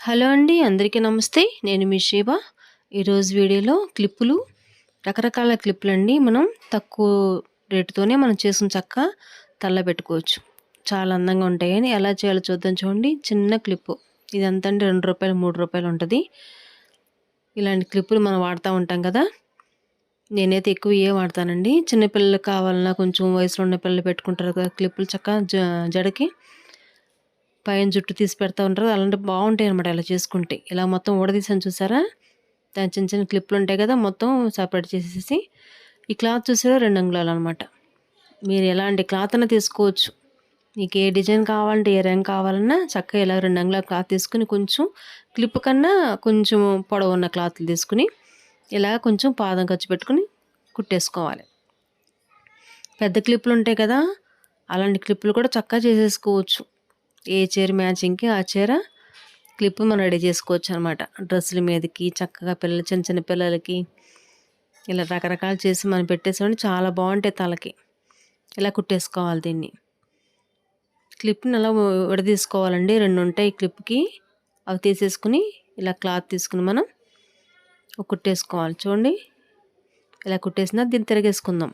Hello అండి అందరికీ నమస్తే. నేను మీ శివ. ఈరోజు వీడియోలో క్లిప్పులు రకరకాల క్లిప్పులు అండి మనం తక్కువ రేటుతోనే మనం చేసిన చక్క తల్ల పెట్టుకోవచ్చు. చాలా అందంగా ఉంటాయని ఎలా చేయాలో చూద్దాం చూడండి. చిన్న క్లిప్పు. ఇదంతా అండి రెండు రూపాయలు మూడు రూపాయలు ఉంటుంది. ఇలాంటి క్లిప్పులు మనం వాడుతూ ఉంటాం కదా. నేనైతే ఎక్కువ ఏ వాడతానండి. చిన్నపిల్లలు కావాలన్నా కొంచెం వయసులో ఉన్న పిల్లలు పెట్టుకుంటారు కదా క్లిప్పులు చక్క జడకి. పైన జుట్టు తీసి పెడతా ఉంటారు. అలాంటి బాగుంటాయి అనమాట ఇలా చేసుకుంటే. ఇలా మొత్తం ఊడదీసాను చూసారా? దాని చిన్న చిన్న క్లిప్లు ఉంటాయి కదా మొత్తం సపరేట్ చేసేసి ఈ క్లాత్ చూసారా? రెండు అంగుళాలు అనమాట మీరు ఎలాంటి క్లాత్ అన్నా తీసుకోవచ్చు. మీకు ఏ డిజైన్ కావాలంటే ఏ రంగు కావాలన్నా చక్కగా ఇలా రెండు అంగుళాల క్లాత్ తీసుకుని కొంచెం క్లిప్ కన్నా కొంచెం పొడవు ఉన్న క్లాత్లు తీసుకుని ఇలా కొంచెం పాదం ఖర్చు పెట్టుకుని కుట్టేసుకోవాలి. పెద్ద క్లిప్లు ఉంటాయి కదా అలాంటి క్లిప్పులు కూడా చక్కగా చేసేసుకోవచ్చు. ఏ చీర మ్యాచింగ్కి ఆ చీర క్లిప్ మనం రెడీ చేసుకోవచ్చు అనమాట డ్రెస్సుల మీదకి చక్కగా పిల్లలు చిన్న చిన్న పిల్లలకి ఇలా రకరకాలు చేసి మనం పెట్టేసామంటే చాలా బాగుంటాయి తలకి. ఇలా కుట్టేసుకోవాలి దీన్ని. క్లిప్ని అలా విడదీసుకోవాలండి. రెండు ఉంటాయి క్లిప్కి. అవి తీసేసుకుని ఇలా క్లాత్ తీసుకుని మనం కుట్టేసుకోవాలి. చూడండి. ఇలా కుట్టేసిన దీన్ని తిరగేసుకుందాం.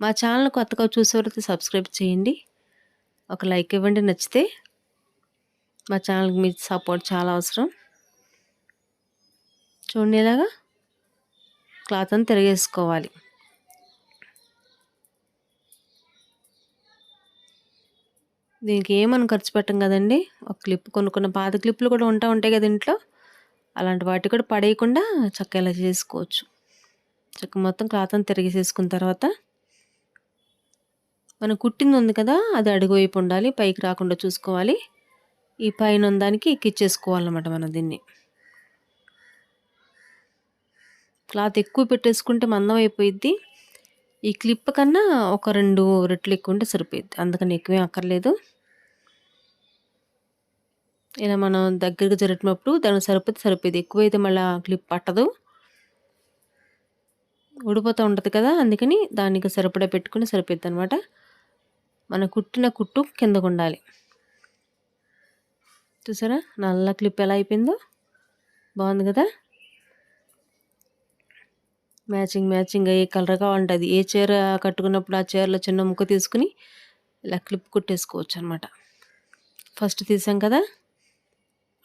మా ఛానల్ కొత్తగా చూసేవారైతే సబ్స్క్రైబ్ చేయండి. ఒక లైక్ ఇవ్వండి నచ్చితే మా ఛానల్కి మీ సపోర్ట్ చాలా అవసరం. చూడండి ఇలాగా క్లాత్ అని తిరిగేసుకోవాలి. దీనికి ఏమని ఖర్చు పెట్టం కదండి? ఒక క్లిప్ కొనుక్కున్న పాత క్లిప్లు కూడా ఉంటా ఉంటాయి కదా ఇంట్లో? అలాంటి వాటి కూడా పడేయకుండా చక్క ఇలా చేసుకోవచ్చు. చక్క మొత్తం క్లాత్ అని తిరిగేసేసుకున్న తర్వాత మనం కుట్టింది ఉంది కదా అది అడుగు వైపు ఉండాలి పైకి రాకుండా చూసుకోవాలి. ఈ పైన దానికి ఎక్కిచ్చేసుకోవాలన్నమాట మనం దీన్ని. క్లాత్ ఎక్కువ పెట్టేసుకుంటే మందం అయిపోయిద్ది. ఈ క్లిప్ కన్నా ఒక రెండు రెట్లు ఎక్కువ ఉంటే సరిపోయిద్ది. అందుకని ఎక్కువేం అక్కర్లేదు ఇలా మనం దగ్గరకు జరిగినప్పుడు దానికి సరిపోతే సరిపోయింది ఎక్కువైతే మళ్ళీ క్లిప్ పట్టదు. ఊడిపోతూ ఉంటుంది కదా అందుకని దానికి సరిపడా పెట్టుకుని సరిపోద్ది అనమాట మన కుట్టిన కుట్టు కిందకు ఉండాలి చూసారా? నల్ల క్లిప్ ఎలా అయిపోయిందో? బాగుంది కదా? మ్యాచింగ్ మ్యాచింగ్ ఏ కలర్ కావాలంటే ఏ చీర కట్టుకున్నప్పుడు ఆ చీరలో చిన్న ముక్క తీసుకుని ఇలా క్లిప్ కుట్టేసుకోవచ్చు అనమాట ఫస్ట్ తీసాం కదా?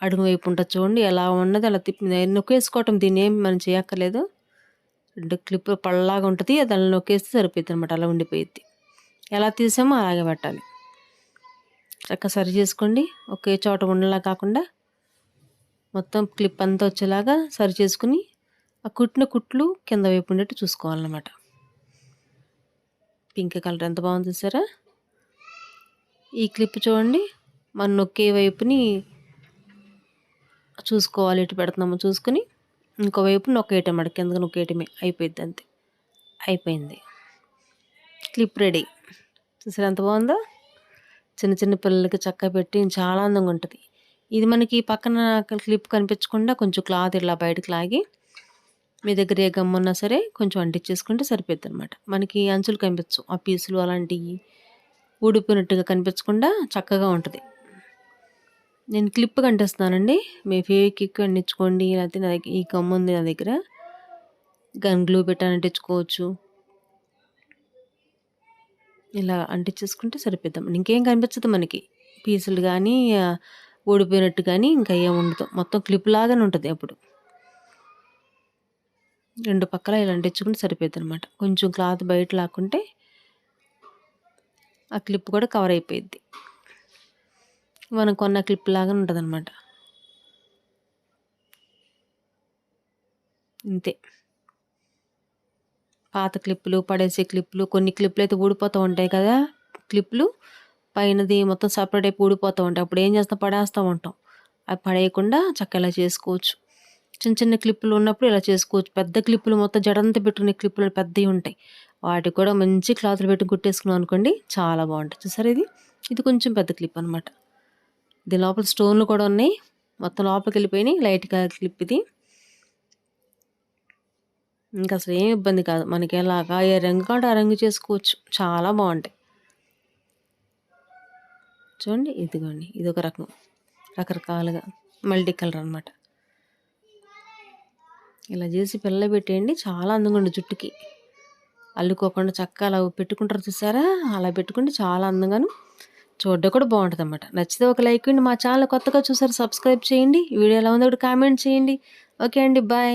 అడుగు వైపు ఉంటుంది చూడండి ఎలా ఉన్నది అలా తిప్పి నొక్కేసుకోవటం దీన్ని ఏం మనం చేయక్కర్లేదు. రెండు క్లిప్ పళ్ళలాగా ఉంటుంది అది అలా నొక్కేస్తే సరిపోతుంది అనమాట అలా ఉండిపోయిద్ది. ఎలా తీసామో అలాగే పెట్టాలి. చక్కగా సరి చేసుకోండి. ఒకే చోట ఉండలా కాకుండా మొత్తం క్లిప్ అంతా వచ్చేలాగా సరి చేసుకుని ఆ కుట్టిన కుట్లు కింద వైపు ఉండేట్టు చూసుకోవాలన్నమాట. పింక్ కలర్ ఎంత బాగుంది చూసారా? ఈ క్లిప్ చూడండి. మన ఒకే వైపుని చూసుకోవాలి ఇటు పెడుతున్నామో చూసుకుని ఇంకోవైపు నొక్కేయటం అన్నమాట. కిందకు నొక్కేయటమే. అయిపోయింది అంతే. అయిపోయింది. Clip ready. చూసారు ఎంత బాగుందో? చిన్న చిన్న పిల్లలకి చక్క పెట్టి చాలా అందంగా ఉంటుంది. ఇది మనకి పక్కన క్లిప్ కనిపించకుండా కొంచెం క్లాత్ ఇలా బయటకు లాగి మీ దగ్గర ఏ గమ్మున్నా సరే కొంచెం అంటించేసుకుంటే సరిపోద్ది అనమాట మనకి అంచులు కనిపించు ఆ పీసులు అలాంటివి ఊడిపోయినట్టుగా కనిపించకుండా చక్కగా ఉంటుంది. నేను క్లిప్ కంటేస్తున్నానండి. మీ ఫేవిక్విక్ అంటించుకోండి. లేకపోతే నా దగ్గర ఈ గమ్ము ఉంది నా దగ్గర. గన్ గ్లూ పెట్టి అంటించుకోవచ్చు ఇలా అంటించేసుకుంటే సరిపోద్దాం. ఇంకేం కనిపించదు మనకి. పీసులు కానీ ఓడిపోయినట్టు కానీ ఇంకా ఏం ఉండదు. మొత్తం క్లిప్ లాగానే ఉంటుంది అప్పుడు. రెండు పక్కల ఇలా అంటించుకుంటే సరిపోద్ది అనమాట కొంచెం క్లాత్ బయట లాక్కుంటే ఆ క్లిప్ కూడా కవర్ అయిపోయింది మనం కొన్న క్లిప్ లాగానే ఉంటుంది అనమాట ఇంతే. పాత క్లిప్పులు పడేసే క్లిప్పులు కొన్ని క్లిప్పులు అయితే ఊడిపోతూ ఉంటాయి కదా. క్లిప్పులు పైనది మొత్తం సపరేట్ అయిపోయి ఊడిపోతూ ఉంటాయి. అప్పుడు ఏం చేస్తాం? పడేస్తూ ఉంటాం. అవి పడేయకుండా చక్కగా ఇలా చేసుకోవచ్చు. చిన్న చిన్న క్లిప్పులు ఉన్నప్పుడు ఇలా చేసుకోవచ్చు. పెద్ద క్లిప్పులు మొత్తం జడంతా పెట్టుకునే క్లిప్పులు పెద్దవి ఉంటాయి. వాటికి కూడా మంచి క్లాత్లు పెట్టి కుట్టేసుకున్నాం అనుకోండి చాలా బాగుంటుంది. చూసారు ఇది? ఇది కొంచెం పెద్ద క్లిప్ అనమాట దీని లోపల స్టోన్లు కూడా ఉన్నాయి. మొత్తం లోపలికి వెళ్ళిపోయినాయి. లైట్గా క్లిప్ ఇది. ఇంకా అసలు ఏం ఇబ్బంది కాదు. మనకి ఎలాగా ఏ రంగు కావాలంటే ఆ రంగు చేసుకోవచ్చు. చాలా బాగుంటాయి. చూడండి ఇదిగోండి ఇది ఒక రకం. రకరకాలుగా మల్టీ కలర్ అనమాట ఇలా చేసి పిల్ల పెట్టేయండి. చాలా అందంగా ఉండి జుట్టుకి. అల్లుకోకుండా చక్కగా అలా పెట్టుకుంటారు చూసారా? అలా పెట్టుకుంటే చాలా అందంగాను చూడ్డ కూడా బాగుంటుంది అనమాట నచ్చితే ఒక లైక్ ఇవ్వండి. మా ఛానల్ కొత్తగా చూసారు సబ్స్క్రైబ్ చేయండి. వీడియో ఎలా ఉందో కూడా కామెంట్ చేయండి. ఓకే అండి బాయ్.